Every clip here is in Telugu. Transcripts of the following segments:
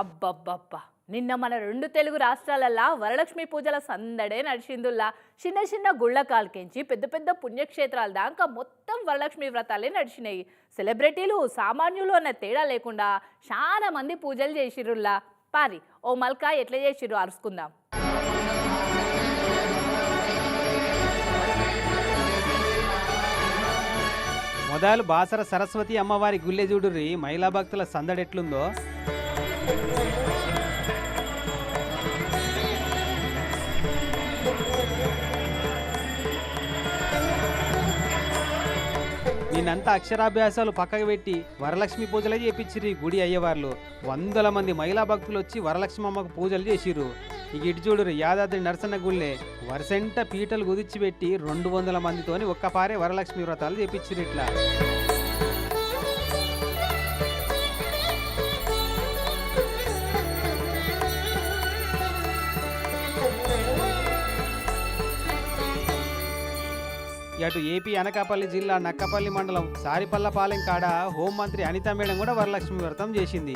అబ్బబ్బబ్బా. నిన్న మన రెండు తెలుగు రాష్ట్రాలల్లా వరలక్ష్మి పూజల సందడే నడిచిందుల్లా. చిన్న చిన్న గుళ్ళ కాల్కెంచి పెద్ద పెద్ద పుణ్యక్షేత్రాల దాకా మొత్తం వరలక్ష్మి వ్రతాలే నడిచినాయి. సెలబ్రిటీలు సామాన్యులు అన్న తేడా లేకుండా చాలా మంది పూజలు చేసిర్రుల్లా. పారి ఓ మల్కా ఎట్లా చేసిర్రు అరుసుకుందాం మొదలు బాసర సరస్వతి అమ్మవారి గుళ్ళె చూడుర్రి. మహిళా భక్తుల సందడెట్లుందో నిన్నంతా అక్షరాభ్యాసాలు పక్కకు పెట్టి వరలక్ష్మి పూజలే చేపించిరి గుడి అయ్యేవార్లు. వందల మంది మహిళా భక్తులు వచ్చి వరలక్ష్మి అమ్మకు పూజలు చేసిరు ఇక ఇటు చూడురు యాదాద్రి నరసన్న గుళ్ళే వరసెంట పీటలు కుదిర్చి పెట్టి రెండు వందల మందితోని ఒక్కపారే వరలక్ష్మి వ్రతాలు చేపించిరు ఇట్లా. అటు ఏపీ అనకాపల్లి జిల్లా నక్కపల్లి మండలం సారిపల్లపాలెం కాడ హోంమంత్రి అనిత మేడం కూడా వరలక్ష్మి వ్రతం చేసింది.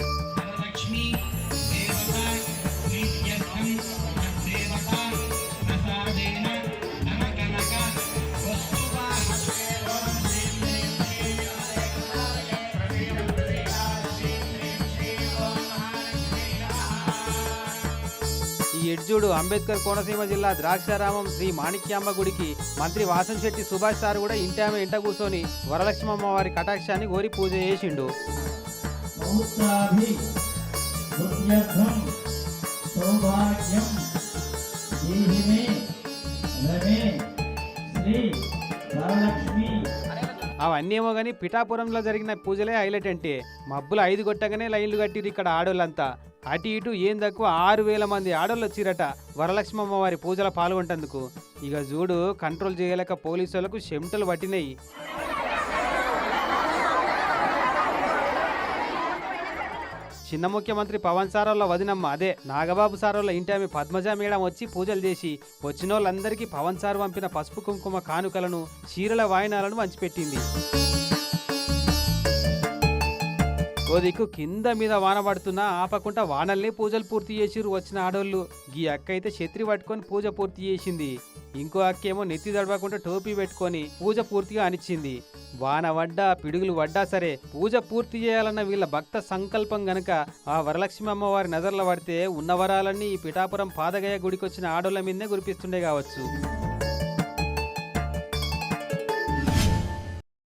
ఈ అంబేద్కర్ కోనసీమ జిల్లా ద్రాక్షారామం శ్రీ మాణిక్యాంబ గుడికి మంత్రి వాసంశెట్టి సుభాష్ సార్ కూడా ఇంటామె ఇంట కూర్చొని వరలక్ష్మమ్మ వారి కటాక్షాన్ని కోరి పూజ చేసిండు. అవన్నీ ఏమో కానీ పిఠాపురంలో జరిగిన పూజలే హైలైట్ అంటే. మబ్బులు ఐదు కొట్టగానే లైన్లు కట్టిరు ఇక్కడ ఆడోళ్ళంతా. అటు ఇటు ఏం తక్కువ ఆరు వేల మంది ఆడోళ్ళు వచ్చిరట వరలక్ష్మమ్మ వారి పూజల పాల్గొంటందుకు. ఇక చూడు కంట్రోల్ చేయలేక పోలీసులకు చెమటలు పట్టినాయి. చిన్న ముఖ్యమంత్రి పవన్ సారోళ్ళ వదినమ్మ అదే నాగబాబు సారోళ్ళ ఇంటి ఆమె పద్మజ మేడం వచ్చి పూజలు చేసి వచ్చిన వాళ్ళందరికీ పవన్ సార్ పంపిన పసుపు కుంకుమ కానుకలను చీరల వాయినాలను పంచిపెట్టింది. ఓ దిక్కు కింద మీద వాన పడుతున్నా ఆపకుండా వానల్ని పూజలు పూర్తి చేసిరు వచ్చిన ఆడోళ్ళు. ఈ అక్క అయితే ఛత్రి పట్టుకొని పూజ పూర్తి చేసింది. ఇంకో అక్క ఏమో నెత్తి దడవకుండా టోపీ పెట్టుకొని పూజ పూర్తిగా అనిచ్చింది. వాన వడ్డా పిడుగులు వడ్డా సరే పూజ పూర్తి చేయాలన్న వీళ్ళ భక్త సంకల్పం గనక ఆ వరలక్ష్మి అమ్మవారి నజర్ల పడితే ఉన్న వరాలన్నీ ఈ పిఠాపురం పాదగయ గుడికొచ్చిన ఆడోళ్ళ మీదనే కురిపిస్తుండే కావచ్చు.